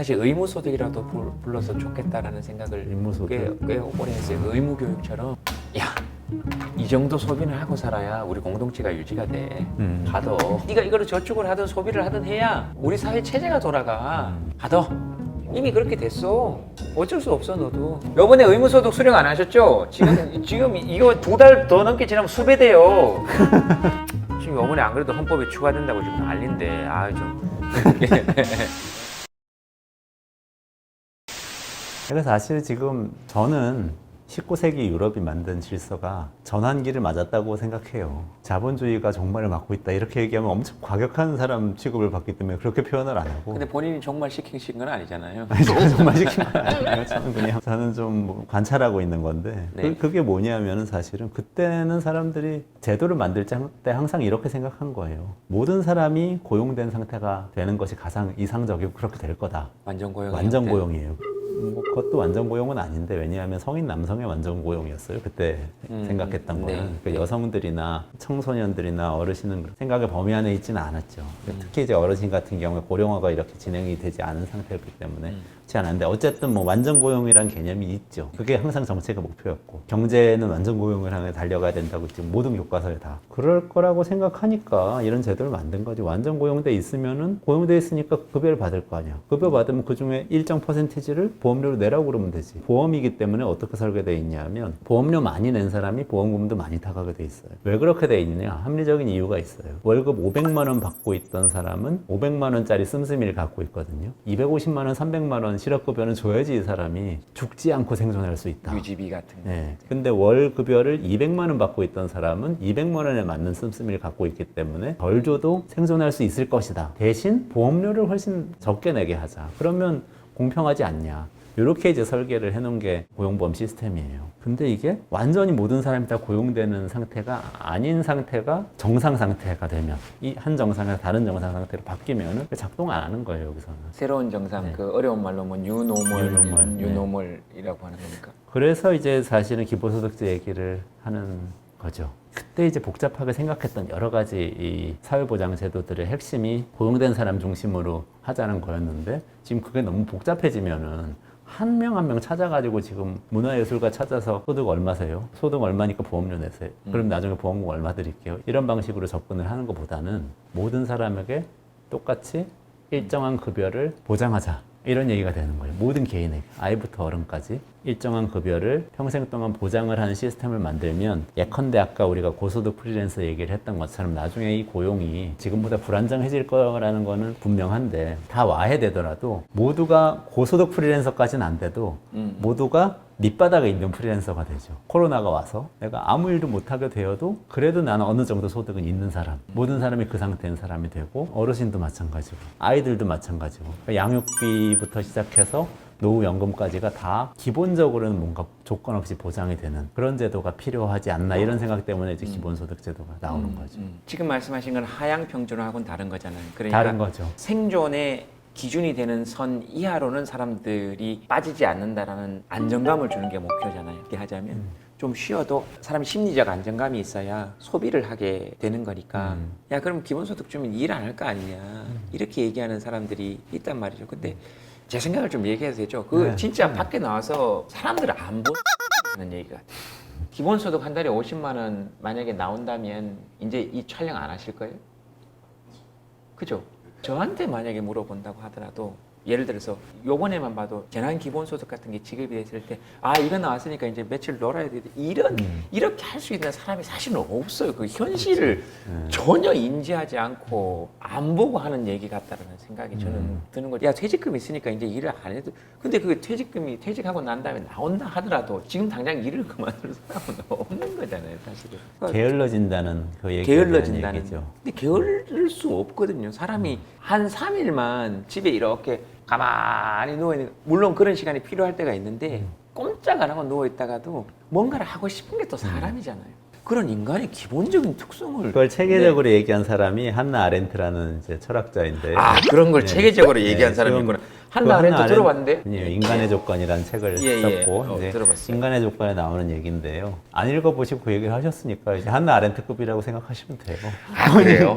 사실 의무소득이라도 불- 불러서 좋겠다라는 생각을 의무소득. 꽤, 꽤 오래 했어요. 그 의무교육처럼 야. 이 정도 소비는 하고 살아야 우리 공동체가 유지가 돼. 음. 가더. 네가 이거를 저축을 하든 소비를 하든 해야 우리 사회 체제가 돌아가. 가더. 이미 그렇게 됐어. 어쩔 수 없어 너도. 요번에 의무소득 수령 안 하셨죠? 지금 지금 이거 두 달 더 넘게 지나면 수배 돼요. 지금 요번에 안 그래도 헌법에 추가된다고 지금 난린데 아 좀. 그래서 사실 지금 저는 19세기 유럽이 만든 질서가 전환기를 맞았다고 생각해요. 자본주의가 종말을 맞고 있다 이렇게 얘기하면 엄청 과격한 사람 취급을 받기 때문에 그렇게 표현을 안 하고. 근데 본인이 정말 시키신 건 아니잖아요. 아니, 제가 정말 시킨 건 아니에요. 저는 그냥 저는 좀뭐 관찰하고 있는 건데 네. 그, 게 뭐냐면은 사실은 그때는 사람들이 제도를 만들 때 항상 이렇게 생각한 거예요. 모든 사람이 고용된 상태가 되는 것이 가장 이상적이고 그렇게 될 거다. 완전 고용. 완전 고용이에요. 뭐 그것도 완전 고용은 아닌데 왜냐하면 성인 남성의 완전 고용이었어요. 그때 음, 생각했던 네, 거는 그 네. 여성들이나 청소년들이나 어르신은 생각의 범위 안에 있지는 않았죠. 음. 특히 이제 어르신 같은 경우에 고령화가 이렇게 진행이 되지 않은 상태였기 때문에 음. 그렇지 않았는데 어쨌든 뭐 완전 고용이라는 개념이 있죠. 그게 항상 정책의 목표였고 경제는 완전 고용을 향해 달려가야 된다고 지금 모든 교과서에 다 그럴 거라고 생각하니까 이런 제도를 만든 거지. 완전 고용돼 있으면은 고용돼 있으니까 급여를 받을 거 아니야. 급여 받으면 그 중에 일정 퍼센티지를 보험료로 내라고 그러면 되지. 보험이기 때문에 어떻게 설계돼 있냐면 보험료 많이 낸 사람이 보험금도 많이 타가게 돼 있어요. 왜 그렇게 돼 있느냐? 합리적인 이유가 있어요. 월급 500만 원 받고 있던 사람은 500만 원짜리 씀씀이를 갖고 있거든요. 250만 원, 300만 원 실업급여는 줘야지 이 사람이 죽지 않고 생존할 수 있다. 유지비 같은 거. 네. 근데 월 급여를 200만 원 받고 있던 사람은 200만 원에 맞는 씀씀이를 갖고 있기 때문에 덜 줘도 생존할 수 있을 것이다. 대신 보험료를 훨씬 적게 내게 하자. 그러면 공평하지 않냐. 이렇게 이제 설계를 해놓은 게 고용보험 시스템이에요. 근데 이게 완전히 모든 사람이 다 고용되는 상태가 아닌 상태가 정상 상태가 되면 이 한 정상에서 다른 정상 상태로 바뀌면은 작동 안 하는 거예요 여기서는. 새로운 정상 네. 그 어려운 말로 뭐 뉴노멀, 뉴노멀, 네. 뉴노멀이라고 하는 거니까. 그래서 이제 사실은 기본소득제 얘기를 하는 거죠. 그때 이제 복잡하게 생각했던 여러 가지 이 사회보장 제도들의 핵심이 고용된 사람 중심으로 하자는 거였는데 지금 그게 너무 복잡해지면은 한 명 한 명 찾아가지고 지금 문화예술가 찾아서 소득 얼마세요? 소득 얼마니까 보험료 내세요. 그럼 나중에 보험금 얼마 드릴게요. 이런 방식으로 접근을 하는 것보다는 모든 사람에게 똑같이 일정한 급여를 보장하자. 이런 얘기가 되는 거예요. 모든 개인에게, 아이부터 어른까지 일정한 급여를 평생 동안 보장을 하는 시스템을 만들면 예컨대 아까 우리가 고소득 프리랜서 얘기를 했던 것처럼 나중에 이 고용이 지금보다 불안정해질 거라는 거는 분명한데 다 와해 되더라도 모두가 고소득 프리랜서까지는 안 돼도 음. 모두가 밑바닥에 있는 프리랜서가 되죠. 코로나가 와서 내가 아무 일도 못하게 되어도 그래도 나는 어느 정도 소득은 있는 사람. 모든 사람이 그 상태인 사람이 되고 어르신도 마찬가지고 아이들도 마찬가지고 그러니까 양육비부터 시작해서 노후연금까지가 다 기본적으로는 뭔가 조건 없이 보장이 되는 그런 제도가 필요하지 않나 이런 생각 때문에 이제 기본소득 제도가 나오는 거죠. 음. 지금 말씀하신 건 하향 평준화하고는 다른 거잖아요. 그러니까 다른 거죠. 생존의 기준이 되는 선 이하로는 사람들이 빠지지 않는다라는 안정감을 주는 게 목표잖아요. 이렇게 하자면 음. 좀 쉬어도 사람이 심리적 안정감이 있어야 소비를 하게 되는 거니까 음. 야 그럼 기본소득 주면 일 안 할 거 아니냐 이렇게 얘기하는 사람들이 있단 말이죠. 근데 제 생각을 좀 얘기해도 되죠. 그 네. 진짜 밖에 나와서 사람들을 안 보는 얘기 같아요. 기본소득 한 달에 50만 원 만약에 나온다면 이제 이 촬영 안 하실 거예요? 그죠? 저한테 만약에 물어본다고 하더라도 예를 들어서 요번에만 봐도 재난 기본소득 같은 게 지급이 됐을 때 아 이거 나왔으니까 이제 며칠 놀아야 돼 이런 음. 이렇게 할 수 있는 사람이 사실은 없어요 그 현실을 네. 전혀 인지하지 않고 안 보고 하는 얘기 같다라는 생각이 저는 음. 드는 거죠 야 퇴직금 있으니까 이제 일을 안 해도 근데 그 퇴직금이 퇴직하고 난 다음에 나온다 하더라도 지금 당장 일을 그만둘 사람은 없는 거잖아요 사실은 게을러진다는 그 얘기가 게을러진다는 얘기죠. 근데 게을릴 수 없거든요. 사람이 한 3일만 집에 이렇게 가만히 누워 있는 물론 그런 시간이 필요할 때가 있는데 꼼짝 안 하고 누워 있다가도 뭔가를 하고 싶은 게 또 사람이잖아요. 그런 인간의 기본적인 특성을 그걸 체계적으로 얘기한 사람이 한나 아렌트라는 이제 철학자인데 아 그런 걸 네. 체계적으로 네, 얘기한 지금 사람이구나. 한나 아렌트 아렌- 들어봤는데? 아니에요. 인간의 조건이라는 책을 예, 예. 썼고 어, 이제 들어봤어요. 인간의 조건에 나오는 얘기인데요. 안 읽어보시고 그 얘기를 하셨으니까 이제 한나 아렌트급이라고 생각하시면 돼요. 아 그래요?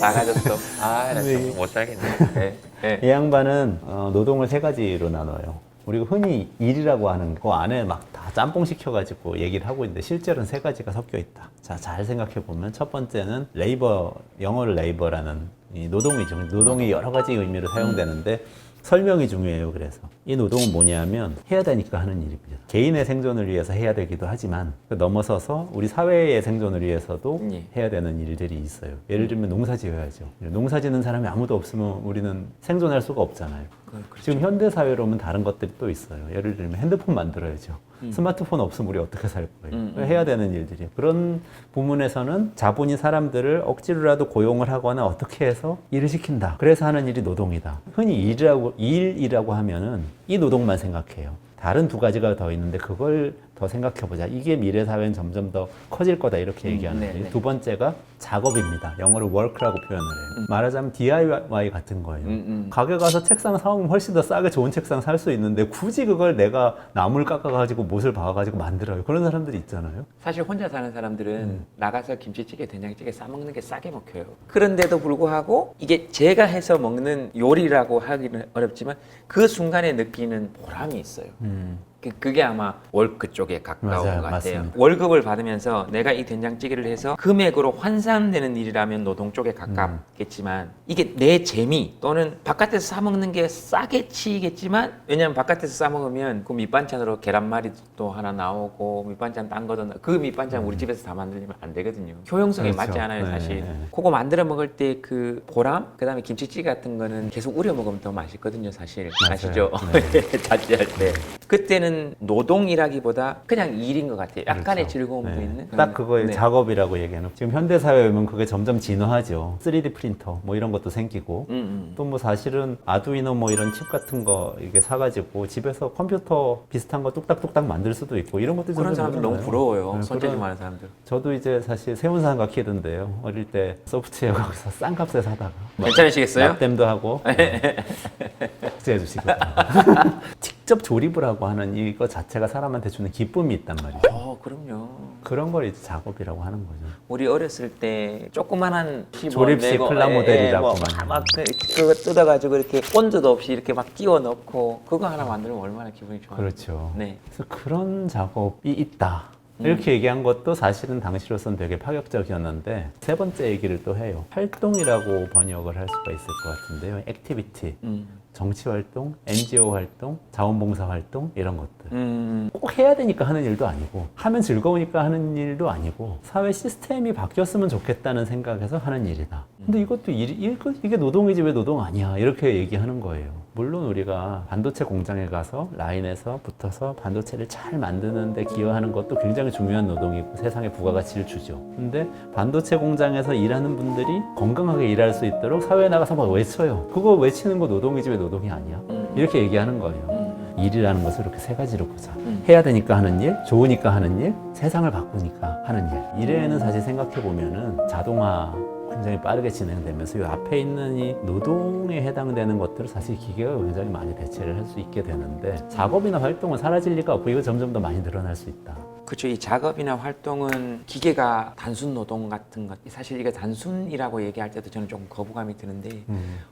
다 가졌어. 아나 네. 못 살겠네. 네. 네. 이 양반은 어, 노동을 세 가지로 나눠요. 우리가 흔히 일이라고 하는 거 안에 막 다 짬뽕 시켜가지고 얘기를 하고 있는데 실제로는 세 가지가 섞여 있다. 자, 잘 생각해 보면 첫 번째는 레이버, 영어로 레이버라는 이 노동이죠. 노동이 여러 가지 의미로 사용되는데 설명이 중요해요. 그래서 이 노동은 뭐냐면 해야 되니까 하는 일입니다. 개인의 생존을 위해서 해야 되기도 하지만 그 넘어서서 우리 사회의 생존을 위해서도 예. 해야 되는 일들이 있어요. 예를 들면 농사 지어야죠. 농사 짓는 사람이 아무도 없으면 우리는 생존할 수가 없잖아요. 그- 지금 현대 사회로 오면 다른 것들이 또 있어요. 예를 들면 핸드폰 만들어야죠. 스마트폰 없으면 우리 어떻게 살 거예요? 음, 음. 해야 되는 일들이 그런 부문에서는 자본이 사람들을 억지로라도 고용을 하거나 어떻게 해서 일을 시킨다. 그래서 하는 일이 노동이다. 흔히 일이라고 일이라고 하면은 이 노동만 생각해요. 다른 두 가지가 더 있는데 그걸 더 생각해 보자. 이게 미래 사회는 점점 더 커질 거다 이렇게 음, 얘기하는 네, 거예요. 네. 두 번째가 작업입니다. 영어로 work라고 표현을 해요. 말하자면 DIY 같은 거예요. 음, 음. 가게 가서 책상 사오면 훨씬 더 싸게 좋은 책상 살 수 있는데 굳이 그걸 내가 나무를 깎아가지고 못을 박아가지고 만들어요. 그런 사람들이 있잖아요. 사실 혼자 사는 사람들은 음. 나가서 김치찌개, 된장찌개 싸 먹는 게 싸게 먹혀요. 그런데도 불구하고 이게 제가 해서 먹는 요리라고 하기는 어렵지만 그 순간에 느끼는 보람이 있어요. 그- 그 게 아마 월크 쪽에 가까운 맞아요, 것 같아요. 맞습니다. 월급을 받으면서 내가 이 된장찌개를 해서 금액으로 환산되는 일이라면 노동 쪽에 가깝겠지만 이게 내 재미 또는 바깥에서 사 먹는 게 싸게 치겠지만 왜냐하면 바깥에서 사 먹으면 그 밑반찬으로 계란말이도 하나 나오고 밑반찬 딴 거도 나- 그 밑반찬 우리 집에서 다 만들면 안 되거든요. 효용성이 그렇죠. 맞지 않아요, 네, 사실. 네. 그거 만들어 먹을 때 그 보람, 그다음에 김치찌개 같은 거는 계속 우려 먹으면 더 맛있거든요, 사실. 아시죠? 네. 자취할 때. 그때는 노동이라기보다 그냥 일인 것 같아요. 약간의 그렇죠. 즐거움도 네. 있는. 딱 그거에 네. 작업이라고 얘기하는. 지금 현대 사회에 오면 그게 점점 진화하죠. 3D 프린터 뭐 이런 것도 생기고. 음, 음. 또 뭐 사실은 아두이노 뭐 이런 칩 같은 거 이렇게 사가지고 집에서 컴퓨터 비슷한 거 뚝딱뚝딱 만들 수도 있고 이런 것들이 그런 사람들 너무. 부러워요. 네, 손재주 그런- 많은 사람들. 저도 이제 사실 세운사가 키던데요. 어릴 때 소프트웨어 거기서 싼 값에 사다가 괜찮으시겠어요? 납땜도 하고 복제해 주시고 직접 조립을 하고 하는 이거 자체가 사람한테 주는 기쁨이 있단 말이에요. 어, 그럼요. 그런 걸 이제 작업이라고 하는 거죠. 우리 어렸을 때 조그만한 조립식 플라모델이라고 예, 예, 뭐 막. 막 그, 그거 뜯어가지고 이렇게 본드도 없이 이렇게 막 끼워 넣고 그거 하나 만들면 얼마나 기분이 좋아요. 그렇죠. 네. 그래서 그런 작업이 있다. 음. 이렇게 얘기한 것도 사실은 당시로서는 되게 파격적이었는데 세 번째 얘기를 또 해요. 활동이라고 번역을 할 수가 있을 것 같은데요. 액티비티, 음. 정치 활동, NGO 활동, 자원봉사 활동 이런 것들. 음. 꼭 해야 되니까 하는 일도 아니고 하면 즐거우니까 하는 일도 아니고 사회 시스템이 바뀌었으면 좋겠다는 생각에서 하는 일이다. 근데 이것도 일, 일, 이게 노동이지 왜 노동 아니야 이렇게 얘기하는 거예요. 물론 우리가 반도체 공장에 가서 라인에서 붙어서 반도체를 잘 만드는데 기여하는 것도 굉장히 중요한 노동이고 세상에 부가가치를 주죠. 근데 반도체 공장에서 일하는 분들이 건강하게 일할 수 있도록 사회에 나가서 막 외쳐요. 그거 외치는 거 노동이지 왜 노동이 아니야? 음. 이렇게 얘기하는 거예요. 음. 일이라는 것을 이렇게 세 가지로 보자. 음. 해야 되니까 하는 일, 좋으니까 하는 일, 세상을 바꾸니까 하는 일. 일에는 사실 생각해 보면은 자동화 굉장히 빠르게 진행되면서 이 앞에 있는 이 노동에 해당되는 것들을 사실 기계가 굉장히 많이 대체를 할 수 있게 되는데 작업이나 활동은 사라질 리가 없고 이거 점점 더 많이 늘어날 수 있다. 그렇죠. 이 작업이나 활동은 기계가 단순 노동 같은 것. 사실 이게 단순이라고 얘기할 때도 저는 조금 거부감이 드는데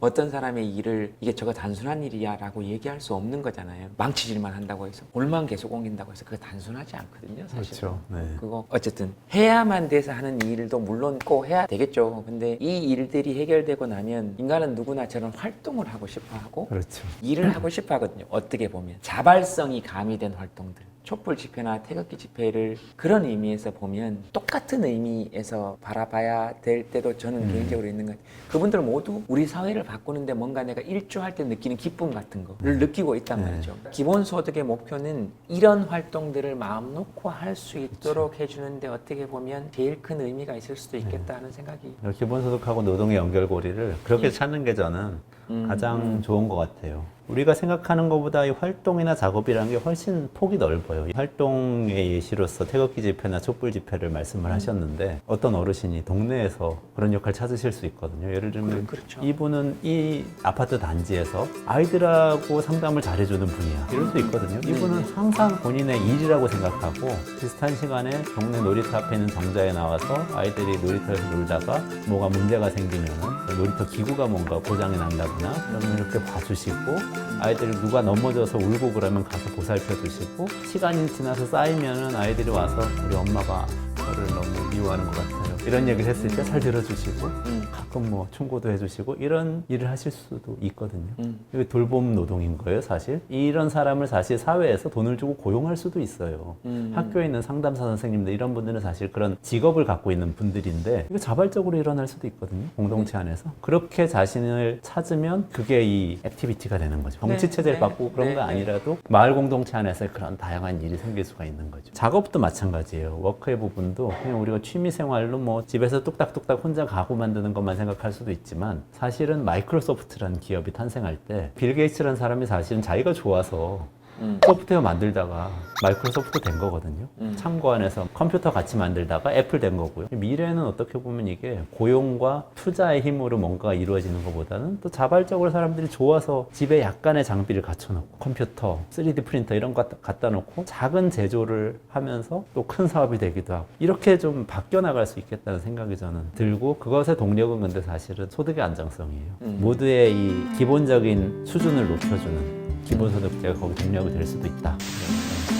어떤 사람의 일을 이게 저거 단순한 일이야라고 얘기할 수 없는 거잖아요. 망치질만 한다고 해서 볼만 계속 옮긴다고 해서 그게 단순하지 않거든요. 사실. 그렇죠. 네. 그거 어쨌든 해야만 돼서 하는 일도 물론 꼭 해야 되겠죠. 근데 이 일들이 해결되고 나면 인간은 누구나 저런 활동을 하고 싶어 하고 그렇죠. 일을 하고 싶어 하거든요. 어떻게 보면. 자발성이 가미된 활동들. 촛불 집회나 태극기 집회를 그런 의미에서 보면 똑같은 의미에서 바라봐야 될 때도 저는 음. 개인적으로 있는 것 같아요. 그분들 모두 우리 사회를 바꾸는데 뭔가 내가 일조할 때 느끼는 기쁨 같은 거를 느끼고 있단 네. 말이죠. 기본소득의 목표는 이런 활동들을 마음 놓고 할 수 있도록 해주는데 어떻게 보면 제일 큰 의미가 있을 수도 있겠다 하는 생각이 기본소득하고 노동의 연결고리를 그렇게 찾는 게 저는 음, 가장 좋은 것 같아요. 우리가 생각하는 것보다 이 활동이나 작업이라는 게 훨씬 폭이 넓어요. 이 활동의 예시로서 태극기 집회나 촛불 집회를 말씀을 하셨는데 어떤 어르신이 동네에서 그런 역할 찾으실 수 있거든요. 예를 들면 그렇죠. 이분은 이 아파트 단지에서 아이들하고 상담을 잘해주는 분이야. 이럴 수 있거든요. 이분은 항상 본인의 일이라고 생각하고 비슷한 시간에 동네 놀이터 앞에 있는 정자에 나와서 아이들이 놀이터에서 놀다가 뭐가 문제가 생기면은 그 놀이터 기구가 뭔가 고장이 난다 거나 그러면 이렇게 봐주시고 아이들이 누가 넘어져서 울고 그러면 가서 보살펴 주시고 시간이 지나서 쌓이면은 아이들이 와서 우리 엄마가 저를 너무 미워하는 것 같아요. 이런 얘기를 했을 때 잘 들어주시고 음. 가끔 뭐 충고도 해주시고 이런 일을 하실 수도 있거든요. 음. 이게 돌봄 노동인 거예요, 사실. 이런 사람을 사실 사회에서 돈을 주고 고용할 수도 있어요. 음. 학교에 있는 상담사 선생님들 이런 분들은 사실 그런 직업을 갖고 있는 분들인데 이게 자발적으로 일어날 수도 있거든요. 공동체 안에서. 그렇게 자신을 찾으면 그게 이 액티비티가 되는 거죠. 정치 네, 체제를 네, 바꾸고 그런 네, 거 네. 아니라도 마을 공동체 안에서 그런 다양한 일이 생길 수가 있는 거죠. 작업도 마찬가지예요. 워크의 부분도 그냥 우리가 취미 생활로 뭐 집에서 뚝딱뚝딱 혼자 가구 만드는 것만 생각할 수도 있지만 사실은 마이크로소프트라는 기업이 탄생할 때 빌 게이츠라는 사람이 사실은 자기가 좋아서 음. 소프트웨어 만들다가 마이크로소프트 된 거거든요. 음. 창고 안에서 컴퓨터 같이 만들다가 애플 된 거고요. 미래는 어떻게 보면 이게 고용과 투자의 힘으로 뭔가가 이루어지는 것보다는 또 자발적으로 사람들이 좋아서 집에 약간의 장비를 갖춰놓고 컴퓨터, 3D 프린터 이런 거 갖다- 갖다 놓고 작은 제조를 하면서 또 큰 사업이 되기도 하고 이렇게 좀 바뀌어 나갈 수 있겠다는 생각이 저는 들고 그것의 동력은 근데 사실은 소득의 안정성이에요. 음. 모두의 이 기본적인 수준을 높여주는 기본소득제가 거기 동력이 될 수도 있다.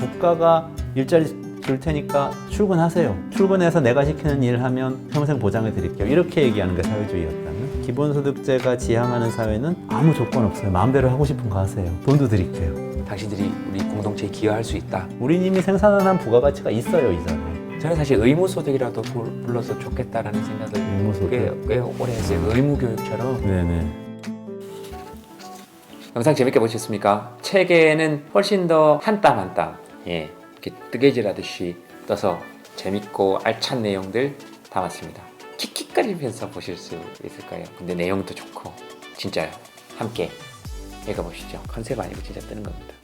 국가가 일자리 줄 테니까 출근하세요. 출근해서 내가 시키는 일 하면 평생 보장해 드릴게요. 이렇게 얘기하는 게 사회주의였다면 기본소득제가 지향하는 사회는 아무 조건 없어요. 마음대로 하고 싶은 거 하세요. 돈도 드릴게요. 당신들이 우리 공동체에 기여할 수 있다. 우리 이미 생산한 부가가치가 있어요 이전에. 저는 사실 의무소득이라도 불- 불러서 좋겠다라는 생각을 의무소득. 꽤, 꽤 오래 했어요. 의무교육처럼. 네네. 영상 재밌게 보셨습니까? 책에는 훨씬 더한땀 한 땀, 예, 이렇게 뜨개질하듯이 떠서 재밌고 알찬 내용들 담았습니다. 킥킥거리면서 보실 수 있을 거예요. 근데 내용도 좋고 진짜요. 함께 읽어보시죠. 컨셉 아니고 진짜 뜨는 겁니다.